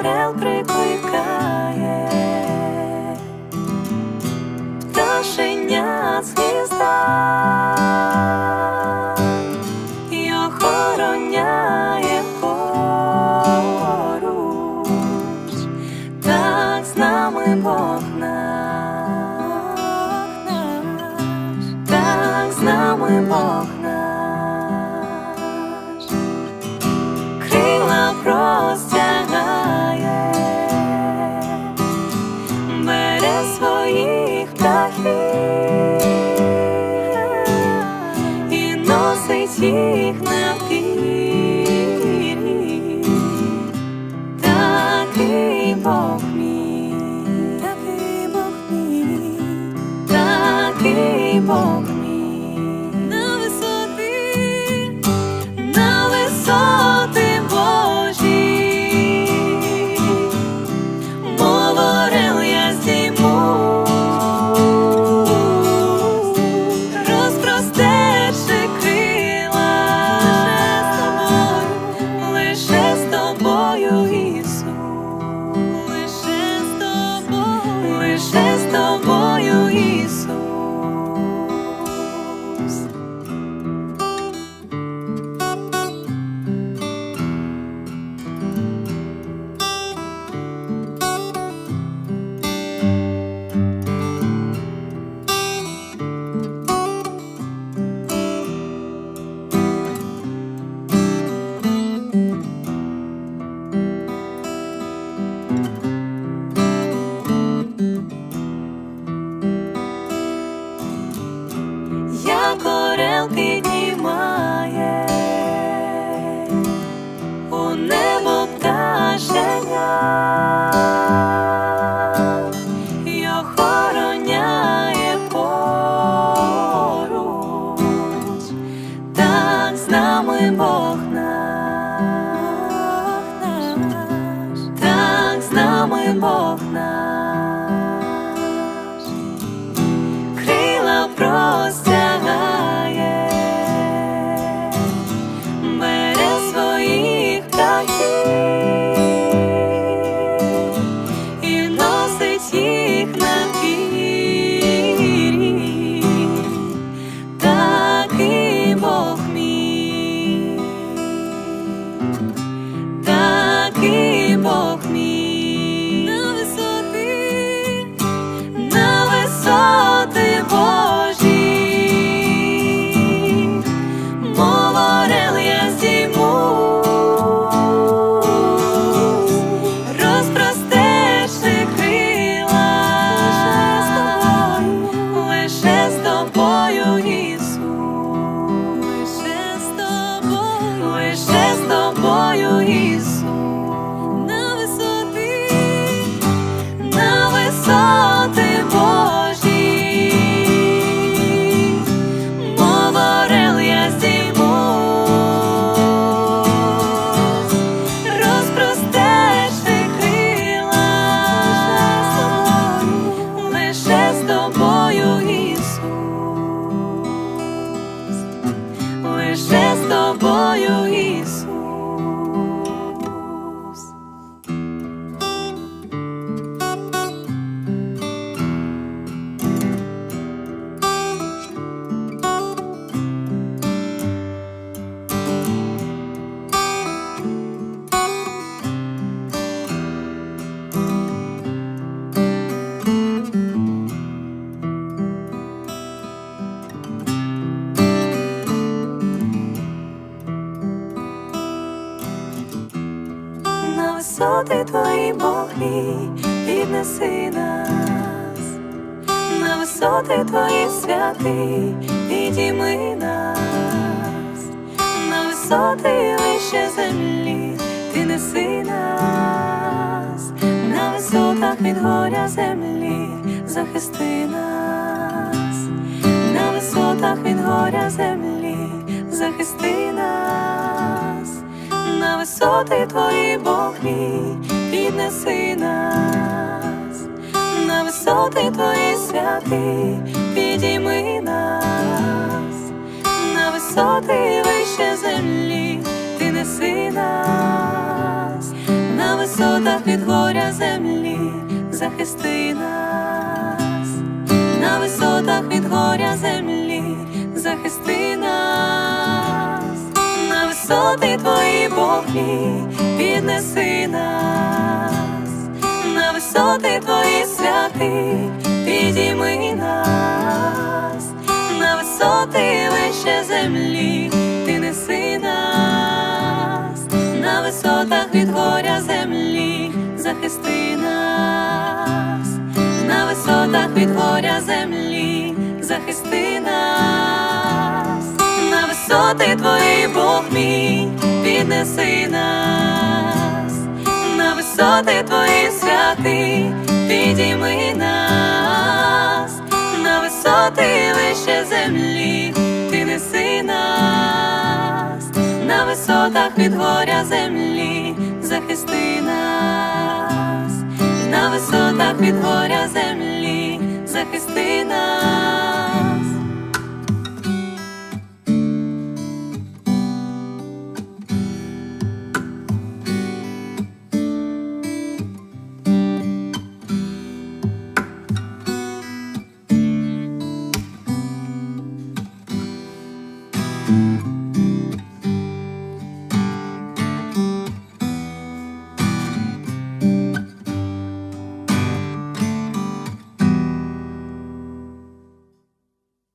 орел прикликає, пташеня з гнізда. Й охороняє поруч, так з нами Бог наш, так з нами Бог наш, носить їх на пір'ї. Такий Бог мій, такий Бог мій, такий Бог мій, тобою, Ісус. З нами Бог наш, висоти твої Боги, піднеси нас, на висоти твої святи, підійми нас, на висоти вище землі, ти неси нас, на висотах від горя землі, захисти нас, на висотах від горя землі, захисти нас на висоти твої Бог мій, піднеси нас, на висоти твої святи, підійми нас, на висоти вище землі, ти неси нас, на висотах від горя землі, захисти нас, твої піднеси нас, на висоти твої святи, підійми нас, на висоти вище землі, ти неси нас, на висотах від горя землі, захисти нас, на висотах від горя землі, захисти нас, на висоти твої Бог мій, піднеси нас, на висоти твої святи, підійми нас, на висоти вище землі, ти неси нас, на висотах від горя землі, захисти нас, на висотах від горя землі, захисти нас.